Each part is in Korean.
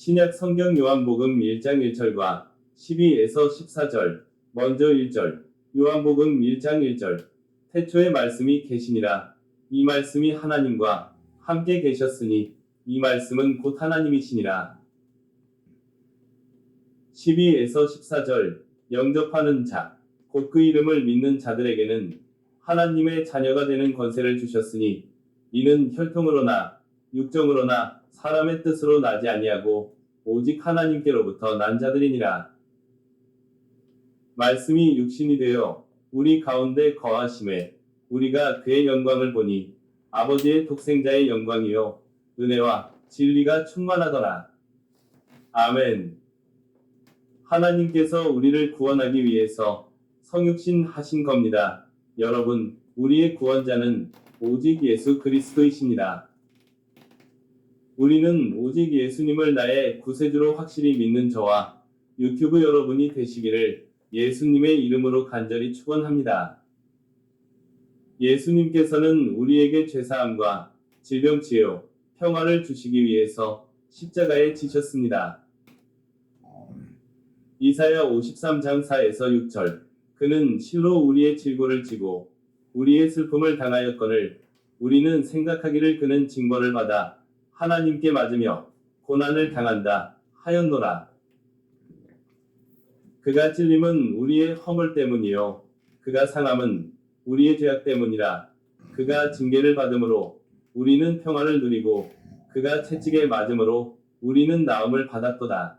신약 성경 요한복음 1장 1절과 12에서 14절, 먼저 1절, 요한복음 1장 1절, 태초에 말씀이 계시니라. 이 말씀이 하나님과 함께 계셨으니 이 말씀은 곧 하나님이시니라. 12에서 14절, 영접하는 자, 곧 그 이름을 믿는 자들에게는 하나님의 자녀가 되는 권세를 주셨으니 이는 혈통으로나 육정으로나 사람의 뜻으로 나지 아니하고 오직 하나님께로부터 난 자들이니라. 말씀이 육신이 되어 우리 가운데 거하심에 우리가 그의 영광을 보니 아버지의 독생자의 영광이요 은혜와 진리가 충만하더라. 아멘. 하나님께서 우리를 구원하기 위해서 성육신 하신 겁니다. 여러분, 우리의 구원자는 오직 예수 그리스도이십니다. 우리는 오직 예수님을 나의 구세주로 확실히 믿는 저와 유튜브 여러분이 되시기를 예수님의 이름으로 간절히 축원합니다. 예수님께서는 우리에게 죄사함과 질병 치유, 평화를 주시기 위해서 십자가에 지셨습니다. 이사야 53장 4에서 6절 그는 실로 우리의 질고를 지고 우리의 슬픔을 당하였거늘 우리는 생각하기를 그는 징벌을 받아 하나님께 맞으며 고난을 당한다 하였노라. 그가 찔림은 우리의 허물 때문이요 그가 상함은 우리의 죄악 때문이라 그가 징계를 받음으로 우리는 평화를 누리고 그가 채찍에 맞음으로 우리는 나음을 받았도다.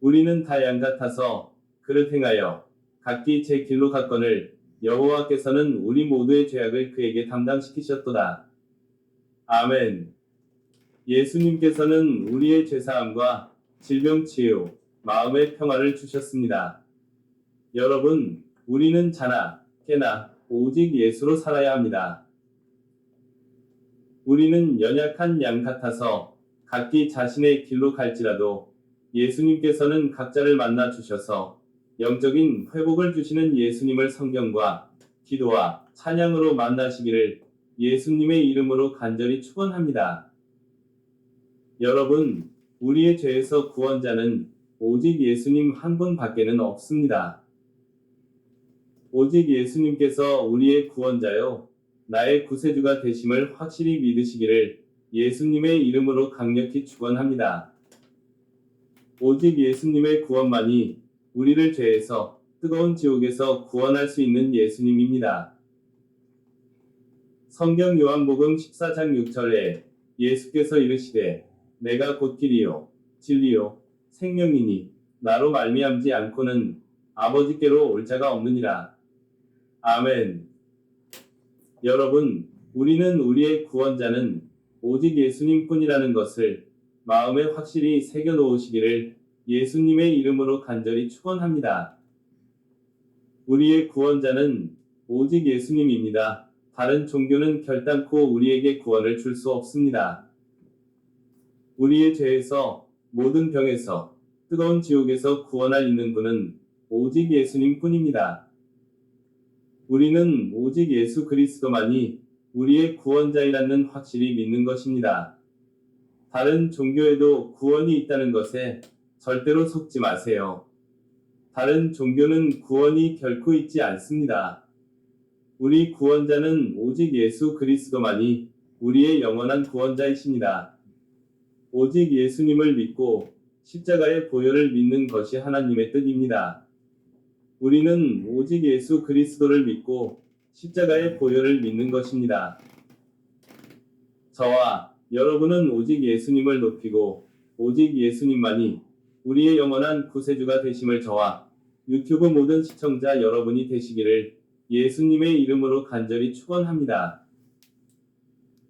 우리는 다 양 같아서 그를 행하여 각기 제 길로 갔거늘 여호와께서는 우리 모두의 죄악을 그에게 담당시키셨도다. 아멘. 예수님께서는 우리의 죄사함과 질병 치유, 마음의 평화를 주셨습니다. 여러분, 우리는 자나 깨나 오직 예수로 살아야 합니다. 우리는 연약한 양 같아서 각기 자신의 길로 갈지라도 예수님께서는 각자를 만나 주셔서 영적인 회복을 주시는 예수님을 성경과 기도와 찬양으로 만나시기를 예수님의 이름으로 간절히 축원합니다. 여러분, 우리의 죄에서 구원자는 오직 예수님 한 분밖에는 없습니다. 오직 예수님께서 우리의 구원자요, 나의 구세주가 되심을 확실히 믿으시기를 예수님의 이름으로 강력히 축원합니다. 오직 예수님의 구원만이 우리를 죄에서 뜨거운 지옥에서 구원할 수 있는 예수님입니다. 성경 요한복음 14장 6절에 예수께서 이르시되 내가 곧 길이요 진리요 생명이니 나로 말미암지 않고는 아버지께로 올 자가 없느니라. 아멘. 여러분, 우리는 우리의 구원자는 오직 예수님뿐이라는 것을 마음에 확실히 새겨 놓으시기를 예수님의 이름으로 간절히 축원합니다. 우리의 구원자는 오직 예수님입니다. 다른 종교는 결단코 우리에게 구원을 줄 수 없습니다. 우리의 죄에서 모든 병에서 뜨거운 지옥에서 구원할 있는 분은 오직 예수님 뿐입니다. 우리는 오직 예수 그리스도만이 우리의 구원자이라는 확실히 믿는 것입니다. 다른 종교에도 구원이 있다는 것에 절대로 속지 마세요. 다른 종교는 구원이 결코 있지 않습니다. 우리 구원자는 오직 예수 그리스도만이 우리의 영원한 구원자이십니다. 오직 예수님을 믿고 십자가의 보혈을 믿는 것이 하나님의 뜻입니다. 우리는 오직 예수 그리스도를 믿고 십자가의 보혈을 믿는 것입니다. 저와 여러분은 오직 예수님을 높이고 오직 예수님만이 우리의 영원한 구세주가 되심을 저와 유튜브 모든 시청자 여러분이 되시기를 예수님의 이름으로 간절히 축원합니다.